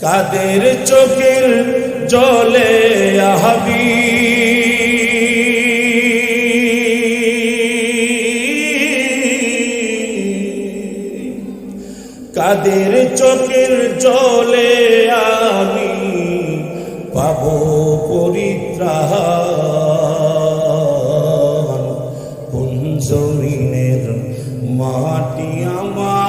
কাদের চোখের জলে আহাবি? কাদের চোখের জলে আমি পাব পরিত্রাণ। কোন মাটি আমার?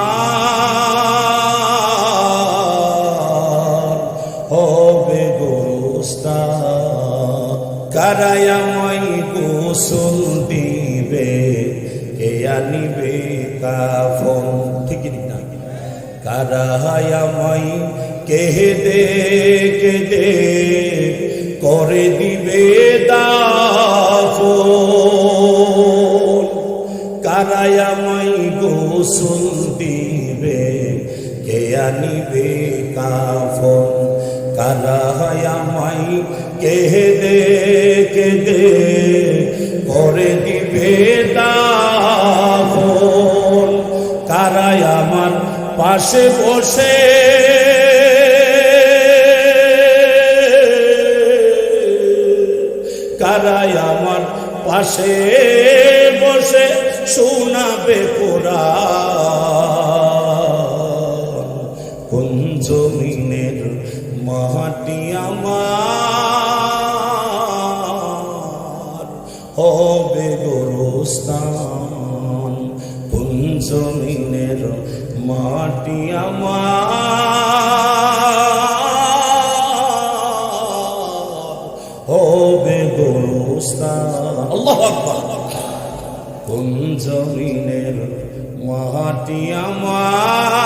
গোস্তা কারায়ামাই গোসল দিবে, কে আনিবে কাফন ঠিক না? কারায়ামাই কেদে কেদে করে দিবে দাফন কারায়ামাই গোসল দিবে, কে আনিবে কাফন কারায়ামাই কেদে কেদে করে দিবে দাফন। কারাই আমার পাশে বসে। কারাই আমার পাশে বসে শোনাবে কোরআন। কোন জমিনের মাটি আমার। হবে গোরস্থান কোন জমিনের মাটি আমার। হবে গোরস্থান আল্লাহ মাটি আমার।